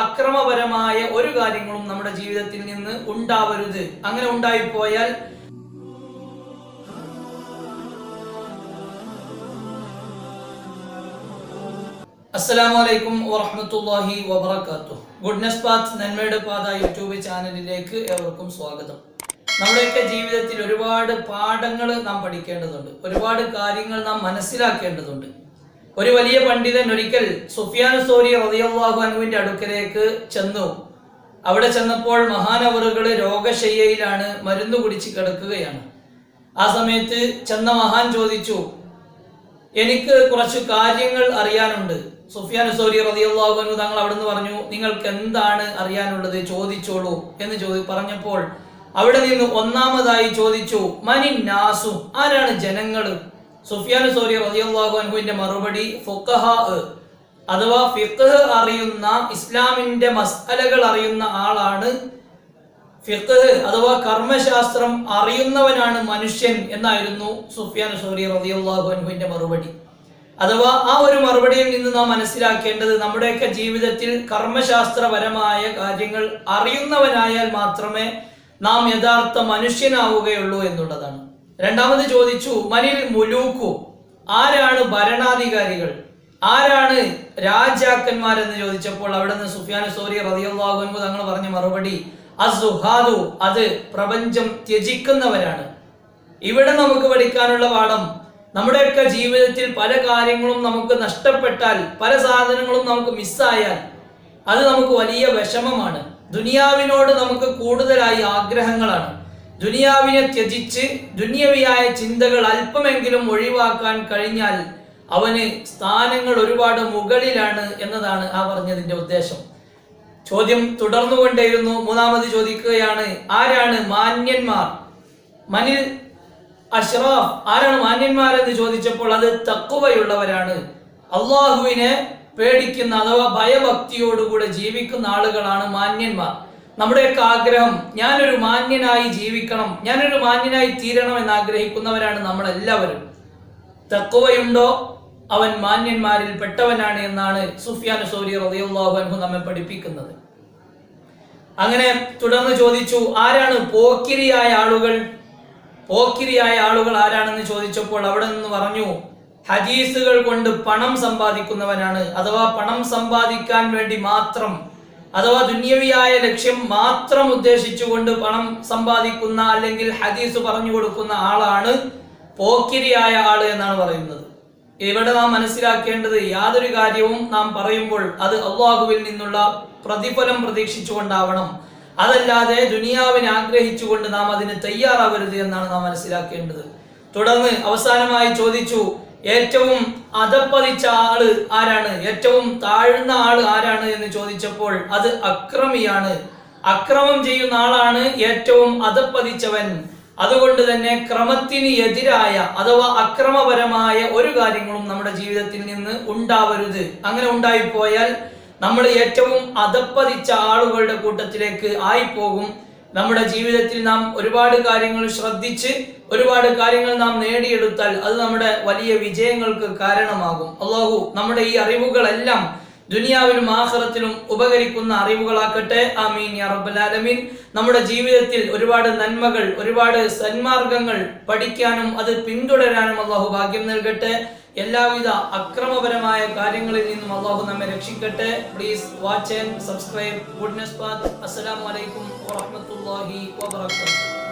അക്രമപരമായ ഒരു കാര്യങ്ങളും നമ്മുടെ ജീവിതത്തിൽ നിന്ന് ഉണ്ടാവരുത്. അങ്ങനെ ഉണ്ടായിപ്പോയാൽ അസ്സലാമു അലൈക്കും വറഹ്മത്തുള്ളാഹി വബറകാതുഹു ഗുഡ്നസ് പാത്ത് നന്മയുടെ പാത യൂട്യൂബ് ചാനലിലേക്ക് ഏവർക്കും സ്വാഗതം. നമ്മുടെയൊക്കെ ജീവിതത്തിൽ ഒരുപാട് പാഠങ്ങൾ നാം പഠിക്കേണ്ടതുണ്ട്. ഒരുപാട് കാര്യങ്ങൾ നാം മനസ്സിലാക്കേണ്ടതുണ്ട്. ഒരു വലിയ പണ്ഡിതൻ ഒരിക്കൽ സുഫിയാൻ സോരി റളിയല്ലാഹു അനുവിന്റെ അടുക്കലേക്ക് ചെന്നു. അവിടെ ചെന്നപ്പോൾ മഹാനവറുകൾ രോഗശയ്യയിലാണ് മരുന്ന് കുടിച്ച് കിടക്കുകയാണ്. ആ സമയത്ത് ചെന്ന മഹാൻ ചോദിച്ചു എനിക്ക് കുറച്ച് കാര്യങ്ങൾ അറിയാനുണ്ട്. സുഫിയാൻ സോരി അനു താങ്കൾ അവിടെ നിന്ന് പറഞ്ഞു നിങ്ങൾക്ക് എന്താണ് അറിയാനുള്ളത്? ചോദിച്ചോളൂ. എന്ന് ചോദി പറഞ്ഞപ്പോൾ അവിടെ നിന്ന് ഒന്നാമതായി ചോദിച്ചു മനി നാസു ആരാണ് ജനങ്ങൾ സുഫിയാൻ സോരി റളിയല്ലാഹു അൻഹുവിന്റെ മറുപടി ഫുക്കഹ അഥവാ ഫിഖ് അറിയുന്ന ഇസ്ലാമിന്റെ മസ്അലകൾ അറിയുന്ന ആളാണ് ഫിഖ്. അഥവാ കർമ്മശാസ്ത്രം അറിയുന്നവനാണ് മനുഷ്യൻ എന്നായിരുന്നു സുഫിയാൻ സോറിയ റളിയല്ലാഹു അൻഹുവിന്റെ മറുപടി. അഥവാ ആ ഒരു മറുപടിയിൽ നിന്ന് നാം മനസ്സിലാക്കേണ്ടത് നമ്മുടെയൊക്കെ ജീവിതത്തിൽ കർമ്മശാസ്ത്രപരമായ കാര്യങ്ങൾ അറിയുന്നവനായാൽ മാത്രമേ നാം യഥാർത്ഥ മനുഷ്യനാവുകയുള്ളൂ എന്നുള്ളതാണ്. രണ്ടാമത് ചോദിച്ചു മനിൽ മുലൂക്കു ആരാണ് ഭരണാധികാരികൾ? ആരാണ് രാജാക്കന്മാരെന്ന് ചോദിച്ചപ്പോൾ അവിടെ നിന്ന് സുഫിയാൻ സോറി അൻഹു തങ്ങൾ പറഞ്ഞ മറുപടി അസുഹാദു അത് പ്രപഞ്ചം ത്യജിക്കുന്നവരാണ്. ഇവിടെ നമുക്ക് പഠിക്കാനുള്ള പാഠം നമ്മുടെയൊക്കെ ജീവിതത്തിൽ പല കാര്യങ്ങളും നമുക്ക് നഷ്ടപ്പെട്ടാൽ പല സാധനങ്ങളും നമുക്ക് മിസ്സായാൽ അത് നമുക്ക് വലിയ വിഷമമാണ്. ദുനിയാവിനോട് നമുക്ക് കൂടുതലായി ആഗ്രഹങ്ങളാണ്. ദുനിയാവിനെ ത്യജിച്ച് ദുന്യവിയായ ചിന്തകൾ അല്പമെങ്കിലും ഒഴിവാക്കാൻ കഴിഞ്ഞാൽ അവന് സ്ഥാനങ്ങൾ ഒരുപാട് മുകളിലാണ് എന്നതാണ് ആ പറഞ്ഞതിന്റെ ഉദ്ദേശം. ചോദ്യം തുടർന്നുകൊണ്ടേയിരുന്നു. മൂന്നാമത് ചോദിക്കുകയാണ് ആരാണ് മാന്യന്മാർ? മനിൽ അഷ്റാഫ് ആരാണ് മാന്യന്മാർ എന്ന് ചോദിച്ചപ്പോൾ അത് തക്കുവയുള്ളവരാണ് അള്ളാഹുവിനെ പേടിക്കുന്ന അഥവാ ഭയഭക്തിയോടുകൂടെ ജീവിക്കുന്ന ആളുകളാണ് മാന്യന്മാർ. നമ്മുടെയൊക്കെ ആഗ്രഹം ഞാനൊരു മാന്യനായി ജീവിക്കണം ഞാനൊരു മാന്യനായി തീരണം എന്ന് ആഗ്രഹിക്കുന്നവരാണ് നമ്മളെല്ലാവരും. തക്കുവയുണ്ടോ? അവൻ മാന്യന്മാരിൽ പെട്ടവനാണ് എന്നാണ് സുഫിയാൻ സൗരി അൻഹു നമ്മെ പഠിപ്പിക്കുന്നത്. അങ്ങനെ തുടർന്ന് ചോദിച്ചു ആരാണ് പോക്കിരിയായ ആളുകൾ? പോക്കിരിയായ ആളുകൾ ആരാണെന്ന് ചോദിച്ചപ്പോൾ അവിടെ നിന്ന് പറഞ്ഞു ഹദീസുകൾ കൊണ്ട് പണം സമ്പാദിക്കുന്നവനാണ്. അഥവാ പണം സമ്പാദിക്കാൻ വേണ്ടി മാത്രം അഥവാ ദുന്യവിയായ ലക്ഷ്യം മാത്രം ഉദ്ദേശിച്ചുകൊണ്ട് പണം സമ്പാദിക്കുന്ന അല്ലെങ്കിൽ ഹദീസ് പറഞ്ഞു കൊടുക്കുന്ന ആളാണ് പോക്കിരിയായ ആൾ എന്നാണ് പറയുന്നത്. ഇവിടെ നാം മനസ്സിലാക്കേണ്ടത് യാതൊരു കാര്യവും നാം പറയുമ്പോൾ അത് അള്ളാഹുവിൽ നിന്നുള്ള പ്രതിഫലം പ്രതീക്ഷിച്ചുകൊണ്ടാവണം. അതല്ലാതെ ദുനിയാവിനെ ആഗ്രഹിച്ചുകൊണ്ട് നാം അതിന് തയ്യാറാവരുത് എന്നാണ് നാം മനസ്സിലാക്കേണ്ടത്. തുടർന്ന് അവസാനമായി ചോദിച്ചു ഏറ്റവും അധപ്പതിച്ച ആൾ ആരാണ്? ഏറ്റവും താഴ്ന്ന ആൾ ആരാണ് എന്ന് ചോദിച്ചപ്പോൾ അത് അക്രമിയാണ്. അക്രമം ചെയ്യുന്ന ആളാണ് ഏറ്റവും അധപ്പതിച്ചവൻ. അതുകൊണ്ട് തന്നെ ക്രമത്തിന് എതിരായ അഥവാ അക്രമപരമായ ഒരു കാര്യങ്ങളും നമ്മുടെ ജീവിതത്തിൽ നിന്ന് ഉണ്ടാവരുത്. അങ്ങനെ ഉണ്ടായിപ്പോയാൽ നമ്മൾ ഏറ്റവും അധപ്പതിച്ച ആളുകളുടെ കൂട്ടത്തിലേക്ക് ആയിപ്പോകും. നമ്മുടെ ജീവിതത്തിൽ നാം ഒരുപാട് കാര്യങ്ങൾ ശ്രദ്ധിച്ച് ഒരുപാട് കാര്യങ്ങൾ നാം നേടിയെടുത്താൽ അത് നമ്മുടെ വലിയ വിജയങ്ങൾക്ക് കാരണമാകും. അള്ളാഹു നമ്മുടെ ഈ അറിവുകളെല്ലാം ദുനിയാവിലും ആഹ്റത്തിലും ഉപകരിക്കുന്ന അറിവുകളാക്കട്ടെ. ആമീൻ യാ റബ്ബൽ ആലമീൻ. നമ്മുടെ ജീവിതത്തിൽ ഒരുപാട് നന്മകൾ ഒരുപാട് സന്മാർഗങ്ങൾ പഠിക്കാനും അത് പിന്തുടരാനും അള്ളാഹു ഭാഗ്യം നൽകട്ടെ. എല്ലാവിധ അക്രമപരമായ കാര്യങ്ങളിൽ നിന്നും അള്ളാഹു നമ്മെ രക്ഷിക്കട്ടെ. Please watch and subscribe goodness path അസ്സലാമു അലൈക്കും വറഹ്മത്തുള്ളാഹി വബറകാതുഹു.